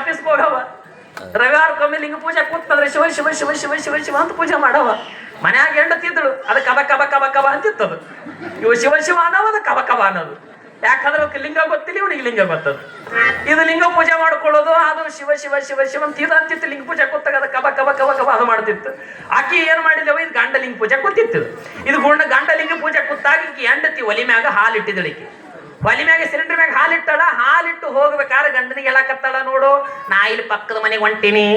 ಆಫೀಸ್ಗೆ ಹೋಗವ ರವಿವಾರಕ್ಕೊಮ್ಮೆ ಲಿಂಗ ಪೂಜೆ ಕೂತ್ಕಂದ್ರೆ ಶಿವ ಶಿವ ಶಿವ ಶಿವ ಶಿವ ಶಿವ ಅಂತ ಪೂಜೆ ಮಾಡವ. ಮನ್ಯಾಗ ಹೆಂಡತಿದ್ದಳು ಅದು ಕಬ ಕಬ ಕಬ ಕಬ ಅಂತಿತ್ತದು. ಇವು ಶಿವ ಶಿವ ಅನ್ನೋದು, ಅದು ಕಬ ಕಬ ಅನ್ನೋದು. ಯಾಕಂದ್ರೆ ಲಿಂಗ ಗೊತ್ತಿಲ್ಲ, ಇವನಿಗೆ ಲಿಂಗ ಗೊತ್ತದು. ಇದು ಲಿಂಗ ಪೂಜೆ ಮಾಡ್ಕೊಳ್ಳೋದು, ಅದು ಶಿವ ಶಿವ ಶಿವ ಶಿವ ಅಂತ ಅಂತಿತ್ತು. ಲಿಂಗ ಪೂಜೆ ಕೂತಾಗ ಅದು ಕಬ ಕಬ ಕಬ ಕಬ ಅದು ಮಾಡ್ತಿತ್ತು. ಆಕಿ ಏನ್ ಮಾಡಿದವ? ಇದು ಗಂಡ ಲಿಂಗ ಪೂಜೆ ಕೂತಿತ್ತು. ಇದು ಗುಂಡ ಗಂಡ ಲಿಂಗ ಪೂಜೆ ಕೂತಾಗ ಈಕಿ ಹೆಂಡತಿ ಒಲಿ ಮ್ಯಾಗ ಹಾಲು ಇಟ್ಟಿದ್ದಳಿಕೆ ಒಲಿ ಮ್ಯಾಗ ಸಿಲಿಂಡರ್ ಮ್ಯಾಗ ಹಾಲಿಟ್ಟಳ, ಹಾಲಿಟ್ಟು ಹೋಗ್ಬೇಕಾದ್ರೆ ಗಂಡನಿಗೆ ಕತ್ತಳ ನೋಡು, ನಾ ಇಲ್ಲಿ ಪಕ್ಕದ ಮನೆಗೆ ಹೊಂಟಿನಿ.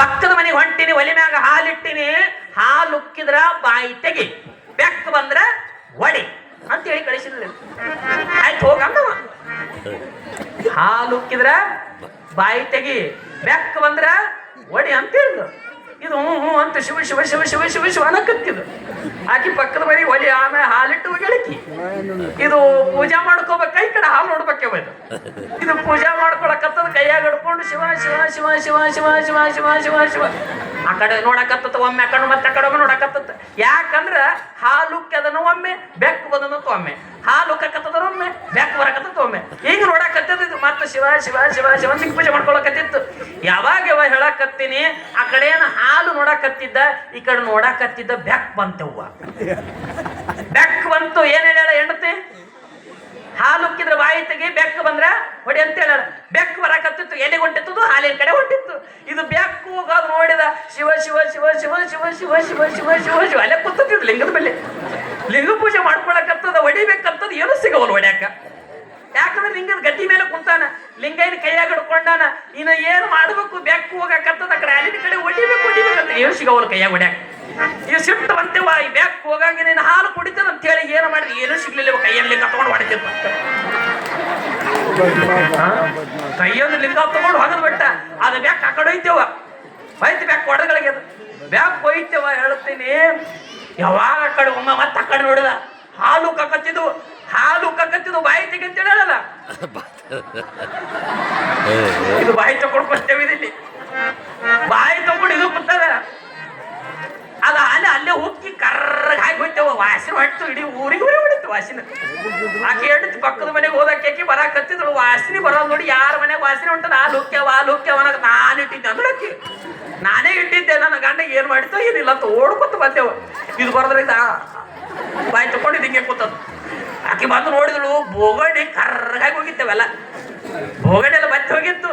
ಪಕ್ಕದ ಮನೆಗೆ ಹೊಂಟಿನಿ ಒಲಿ ಮ್ಯಾಗ ಹಾಲಿಟ್ಟಿನಿ, ಹಾಲು ಉಕ್ಕಿದ್ರ ಬಾಯಿ ತೆಗಿ, ಬೆಕ್ಕ ಬಂದ್ರ ಒಡಿ ಅಂತ ಹೇಳಿ ಕಳಿಸಿದ್ಲು. ಆಯ್ತು ಹೋಗಂದವ ಹಾಲು ಉಕ್ಕಿದ್ರ ಬಾಯಿ ತೆಗಿ, ಬೆಕ್ಕ ಬಂದ್ರ ಒಡಿ ಅಂತ ಹೇಳಿದ್ರು. ಇದು ಅಂತ ಶಿವ ಶಿವ ಶಿವ ಶಿವ ಶಿವ ಶಿವ ಅನಕತ್ತಿದ್ರು ಆಕಿ ಪಕ್ಕದ ಮನೆಗೆ ಒಲಿ ಆಮೇಲೆ ಹಾಲಿಟ್ಟು ಗೆಳಕಿ ಇದು ಪೂಜಾ ಮಾಡ್ಕೋಬೇಕ ಈ ಕಡೆ ಹಾಲು ನೋಡ್ಬೇಕೆ ಇದು ಇದು ಪೂಜಾ ಮಾಡ್ಕೊಳಕತ್ತದ ಕೈಯಾಗ ಹಿಡ್ಕೊಂಡು ಶಿವ ಶಿವ ಶಿವ ಶಿವ ಶಿವ ಶಿವ ಶಿವ ಶಿವ ಶಿವ ಆ ಕಡೆ ನೋಡಕತ್ತ ಒಮ್ಮೆ ಆ ಕಡೆ ಮತ್ತೆ ಆ ಕಡೆ ಒಮ್ಮೆ ನೋಡಕತ್ತ ಯಾಕಂದ್ರ ಹಾಲು ಕೆದನು ಒಮ್ಮೆ ಬೆಕ್ಕು ಬಂದನಂತ ಒಮ್ಮೆ ಹಾಲು ಕಕ್ಕತ್ತದ ಒಮ್ಮೆ ಬೆಕ್ಕು ಬರಕತ್ತದ ಒಮ್ಮೆ ಈಗ ನೋಡಕತ್ತದ ಇದು ಮತ್ತೆ ಶಿವ ಶಿವ ಶಿವ ಶಿವ ಅಂತ ಪೂಜೆ ಮಾಡ್ಕೊಳಕತ್ತಿತ್ತು ಯಾವಾಗ ಯಾವ ಹೇಳಕತ್ತೀನಿ ಆ ಕಡೆ ಏನು ಹಾಲು ನೋಡಕತ್ತಿದ್ದ ಈ ಕಡೆ ನೋಡಕತ್ತಿದ್ದ ಬೆಕ್ ಬಂತವ್ವ ಬೆಕ್ ಬಂತು ಏನ್ ಹೇಳ ಹೆಂಡತಿ ಹಾಲು ಉಕ್ಕಿದ್ರೆ ಬಾಯಿ ತೆಗಿ ಬೆಕ್ಕು ಬಂದ್ರೆ ಹೊಡಿ ಅಂತ ಹೇಳ ಬೆಕ್ಕು ಬರಕತ್ತಿತ್ತು ಎಲ್ಲಿ ಹೊಂಟಿತ್ತು ಹಾಲಿನ ಕಡೆ ಹೊಂಟಿತ್ತು ಇದು ಬೆಕ್ಕು ಹೋಗೋದು ನೋಡಿದ ಶಿವ ಶಿವ ಶಿವ ಶಿವ ಶಿವ ಶಿವ ಶಿವ ಶಿವ ಶಿವ ಶಿವ ಅಲ್ಲೇ ಕೂತಿದ್ದು ಲಿಂಗದ ಮೇಲೆ ಲಿಂಗ ಪೂಜೆ ಮಾಡ್ಕೊಳಕತ್ತದ ಹೊಡಿಬೇಕಂತದ ಏನು ಸಿಗವಲ್ಲ ಹೊಡ್ಯಾಕ ಯಾಕಂದ್ರೆ ಲಿಂಗದ ಗಟ್ಟಿ ಮೇಲೆ ಕುಂತಾನ ಲಿಂಗೈನ ಕೈಯಾಗ ಹಿಡ್ಕೊಂಡಾನ, ಇನ್ನ ಏನ್ ಮಾಡ್ಬೇಕು ಬೆಕ್ಕು ಹೋಗಕತ್ತದ, ಆ ಕಡೆ ಕಡೆ ಹೊಡಿಬೇಕು ಅಂತ ಏನು ಸಿಗವಲ್ಲ ಕೈಯಾಗ ಹೊಡ್ಯಾಕ. ಇವ್ ಸಿಟ್ಟು ಬಂತೇವ ಈ ಬ್ಯಾಕ್ ಹೋಗಂಗ ನೀನು ಹಾಲು ಕುಡಿತಾನ ಅಂತ ಹೇಳಿ ಏನು ಮಾಡಿದ್ರಿ ಏನೂ ಸಿಗ್ಲಿಲ್ಲ ಕೈಯಲ್ಲಿ ಕತ್ಕೊಂಡು ಹೊಡಿತಿದ್ದ. ಕೈಯೊಂದು ಲಿಂಗ ತಗೊಂಡು ಹೊಗದ್ ಬಿಟ್ಟ. ಅದು ಬ್ಯಾಕ್ ಆ ಹೋಯ್ತೇವ ಹೋಯ್ತು ಬ್ಯಾಕ್ ಹೊಡೆಗಳಿಗೆ ಅದು. ಬ್ಯಾಕ್ ಹೋಯ್ತೇವ ಹೇಳ್ತೀನಿ. ಯಾವಾಗ ಆ ಕಡೆ ಒಮ್ಮೆ ಮತ್ತೆ ಆ ನೋಡಿದ. ಹಾಲು ಕಕ್ಕತ್ತಿದ್ವು ಹಾಲು ಕಕ್ಕತ್ತಿದ್ವು ಬಾಯಿ ತೆಗಿ ಅಂತ ಹೇಳಲ್ಲ ಇದು ಬಾಯಿ ತಗೊಂಡು ಕೊಡ್ತೇವೆ ಇಲ್ಲಿ ಬಾಯಿ ತಗೊಂಡು ಇದು ಬರ್ತದ ಅದ ಅಲ್ಲಿ, ಅಲ್ಲೇ ಹೋಗಿ ಕರ್ರ ಹಾಕಿ ಹೋಯ್ತೇವ, ವಾಸಿನ ಹೊಟ್ಟು ಇಡೀ ಊರಿಗೆ ಊರಿಗೆ ಹೊಡಿತು ವಾಸಿನ. ಆಕೆ ಹೇಳ್ತಿ ಪಕ್ಕದ ಮನೆಗೆ ಹೋದಕ್ಕೆ ಬರಾಕತ್ತಿದ್ರು ವಾಸಿನಿ ಬರೋದು ನೋಡಿ, ಯಾರ ಮನೆಗೆ ವಾಸಿನಿ ಹೊಂಟದ ಆ ಲೋಕ್ಯವ ಆ ಹೋಗ್ಯಾವ ಅನ್ನೋದು ನಾನು ಇಟ್ಟಿದ್ದೆ ಅಂದ್ರೆ ಆಕಿ. ನಾನೇ ಇಟ್ಟಿದ್ದೆ, ನನ್ನ ಗಂಡ ಏನು ಮಾಡಿತೋ ಏನಿಲ್ಲ ಅಂತ ಓಡ್ಕೊತ ಬಂದೆವು. ಇದು ಬರೋದ್ರಿಂದ ಬಾಯಿ ತಗೊಂಡು ಹಿಂಗೆ ಕೂತದ್ದು. ಆಕಿ ಬಂದು ನೋಡಿದಳು, ಬೋಗಣೆ ಕರ್ರಗಾಗಿ ಹೋಗಿತ್ತವೆಲ್ಲ ಬೋಗಣೆ ಎಲ್ಲ ಬತ್ತಿ ಹೋಗಿತ್ತು.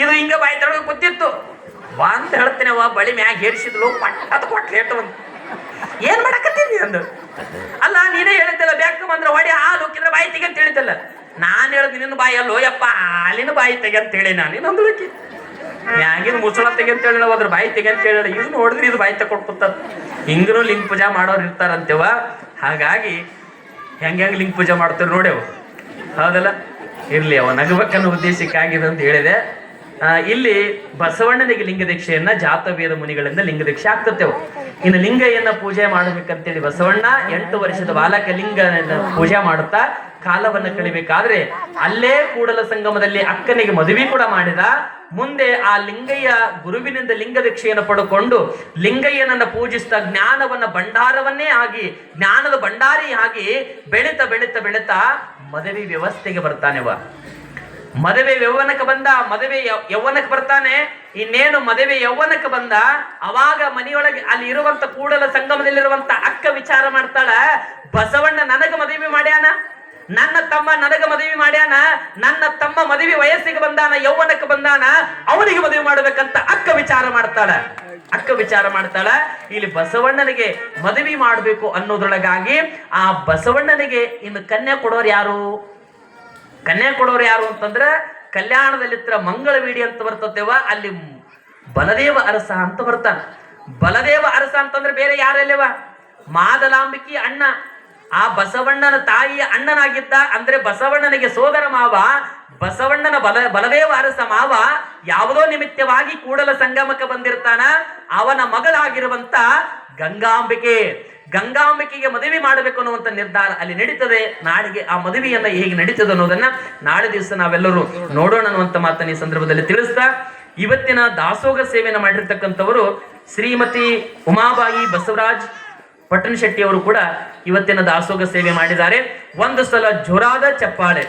ಇದು ಹಿಂಗ ಬಾಯಿ ತಗೊಂಡು ಕೂತಿತ್ತು. ಬಂದ್ ಹೇಳ್ತೇನೆ ಅವ ಬಳಿ ಮ್ಯಾಗ ಹೇರಿಸಿದ್ಲು, ಪಟ್ಟದ ಲೇಟ್ ಒಂದು ಏನ್ ಮಾಡಕತ್ತೀನಿ ಅಂದು? ಅಲ್ಲ, ನೀನೇ ಹೇಳಿದ್ದಲ್ಲ, ಬ್ಯಾಕ್ ಬಂದ್ರೆ ಹೊಡಿ ಹಾಲು ಹೋಗಿದ್ರೆ ಬಾಯಿ ತೆಗೆ ಅಂತ ಹೇಳಿದ್ದಲ್ಲ. ನಾನು ಹೇಳ್ದು, ನಿನ್ನ ಬಾಯಿ ಅಲ್ಲೋ, ಯಪ್ಪ ಹಾಲಿನ ಬಾಯಿ ತೆಗೆ ಅಂತ ಹೇಳಿ ನಾನು ಇನ್ನೊಂದು ಮ್ಯಾಗಿನ ಮುಸುಳ ತೆಗೆ ಅಂತ ಹೇಳಿ, ಅದ್ರ ಬಾಯಿ ತೆಗೆ ಅಂತ ಹೇಳಿ, ಇದು ನೋಡಿದ್ರೆ ಇದು ಬಾಯಿ ತಗೊಂಡ್ ಕೂತದ ಹಿಂಗ್ರು ಲಿಂಗ ಪೂಜಾ ಮಾಡೋರು ಇರ್ತಾರಂತೇವ ಹಾಗಾಗಿ ಹೆಂಗ್ ಹೆಂಗ್ ಲಿಂಗ ಪೂಜೆ ಮಾಡ್ತಾರೆ ನೋಡ್ಯವು ಹೌದಲ್ಲ? ಇರ್ಲಿ ಅವ ನಗಬೇಕನ್ನೋ ಉದ್ದೇಶಕ್ಕಾಗಿದೆ ಅಂತ ಹೇಳಿದೆ. ಇಲ್ಲಿ ಬಸವಣ್ಣನಿಗೆ ಲಿಂಗ ದೀಕ್ಷೆಯನ್ನ ಜಾತವೇದ ಮುನಿಗಳಿಂದ ಲಿಂಗ ದೀಕ್ಷೆ ಇನ್ನು ಲಿಂಗಯ್ಯನ ಪೂಜೆ ಮಾಡಬೇಕಂತೇಳಿ ಬಸವಣ್ಣ ಎಂಟು ವರ್ಷದ ಬಾಲಕ ಲಿಂಗ ಪೂಜೆ ಮಾಡುತ್ತಾ ಕಾಲವನ್ನು ಕಳಿಬೇಕಾದ್ರೆ ಅಲ್ಲೇ ಕೂಡಲ ಸಂಗಮದಲ್ಲಿ ಅಕ್ಕನಿಗೆ ಮದುವೆ ಕೂಡ ಮಾಡಿದ. ಮುಂದೆ ಆ ಲಿಂಗಯ್ಯ ಗುರುವಿನಿಂದ ಲಿಂಗ ದೀಕ್ಷೆಯನ್ನು ಪಡ್ಕೊಂಡು ಲಿಂಗಯ್ಯನನ್ನ ಪೂಜಿಸ್ತಾ ಜ್ಞಾನವನ್ನ ಭಂಡಾರವನ್ನೇ ಆಗಿ, ಜ್ಞಾನದ ಭಂಡಾರಿ ಆಗಿ ಬೆಳೆತ ಬೆಳೆತ ಬೆಳೆತ ಮದುವೆ ವ್ಯವಸ್ಥೆಗೆ ಬರ್ತಾನೆವ ಮದುವೆ ಯೌವನಕ್ಕೆ ಬಂದ, ಮದುವೆ ಯೌವನಕ್ಕೆ ಬರ್ತಾನೆ. ಇನ್ನೇನು ಮದುವೆ ಯೌವನಕ್ಕೆ ಬಂದ, ಅವಾಗ ಮನೆಯೊಳಗೆ ಅಲ್ಲಿ ಇರುವಂತ ಕೂಡಲ ಸಂಗಮದಲ್ಲಿರುವಂತ ಅಕ್ಕ ವಿಚಾರ ಮಾಡ್ತಾಳ. ಬಸವಣ್ಣ ನನಗ ಮದುವೆ ಮಾಡ್ಯಾನ? ನನ್ನ ತಮ್ಮ ನನಗೆ ಮದುವೆ ಮಾಡ್ಯಾನ, ನನ್ನ ತಮ್ಮ ಮದುವೆ ವಯಸ್ಸಿಗೆ ಬಂದಾನ, ಯೌವನಕ್ಕೆ ಬಂದಾನ, ಅವನಿಗೆ ಮದುವೆ ಮಾಡ್ಬೇಕಂತ ಅಕ್ಕ ವಿಚಾರ ಮಾಡ್ತಾಳ. ಅಕ್ಕ ವಿಚಾರ ಮಾಡ್ತಾಳ, ಇಲ್ಲಿ ಬಸವಣ್ಣನಿಗೆ ಮದುವೆ ಮಾಡಬೇಕು ಅನ್ನೋದ್ರೊಳಗಾಗಿ ಆ ಬಸವಣ್ಣನಿಗೆ ಇನ್ನು ಕನ್ಯಾ ಕೊಡೋರು ಯಾರು? ಕನ್ಯಾ ಕೊಡೋರು ಯಾರು ಅಂತಂದ್ರೆ ಕಲ್ಯಾಣದಲ್ಲಿತ್ರ ಮಂಗಳವೀಡಿ ಅಂತ ಬರ್ತತೇವ, ಅಲ್ಲಿ ಬಲದೇವ ಅರಸ ಅಂತ ಬರ್ತಾನ. ಬಲದೇವ ಅರಸ ಅಂತಂದ್ರೆ ಬೇರೆ ಯಾರಲ್ಲೇವ? ಮಾದಲಾಂಬಿಕಿ ಅಣ್ಣ. ಆ ಬಸವಣ್ಣನ ತಾಯಿಯ ಅಣ್ಣನಾಗಿದ್ದ, ಅಂದ್ರೆ ಬಸವಣ್ಣನಿಗೆ ಸೋದರ ಮಾವ, ಬಸವಣ್ಣನ ಬಲ, ಬಲವೇ ವಾರಸ ಮಾವ, ಯಾವುದೋ ನಿಮಿತ್ತವಾಗಿ ಕೂಡಲ ಸಂಗಮಕ್ಕೆ ಬಂದಿರ್ತಾನ. ಅವನ ಮಗಳಾಗಿರುವಂತ ಗಂಗಾಂಬಿಕೆ, ಗಂಗಾಂಬಿಕೆಗೆ ಮದುವೆ ಮಾಡಬೇಕು ಅನ್ನುವಂತ ನಿರ್ಧಾರ ಅಲ್ಲಿ ನಡೀತದೆ. ನಾಡಿಗೆ ಆ ಮದುವೆಯನ್ನ ಹೇಗೆ ನಡೀತದೆ ಅನ್ನೋದನ್ನ ನಾಳೆ ದಿವಸ ನಾವೆಲ್ಲರೂ ನೋಡೋಣ ಅನ್ನುವಂತ ಮಾತನ್ನ ಈ ಸಂದರ್ಭದಲ್ಲಿ ತಿಳಿಸ್ತಾ, ಇವತ್ತಿನ ದಾಸೋಗ ಸೇವೆಯನ್ನು ಮಾಡಿರ್ತಕ್ಕಂಥವರು ಶ್ರೀಮತಿ ಉಮಾಬಾಯಿ ಬಸವರಾಜ್ ಪಟ್ಟಣ ಶೆಟ್ಟಿ ಅವರು ಕೂಡ ಇವತ್ತಿನ ದಾಸೋಗ ಸೇವೆ ಮಾಡಿದ್ದಾರೆ. ಒಂದು ಸಲ ಜೋರಾದ ಚಪ್ಪಾಳೆ.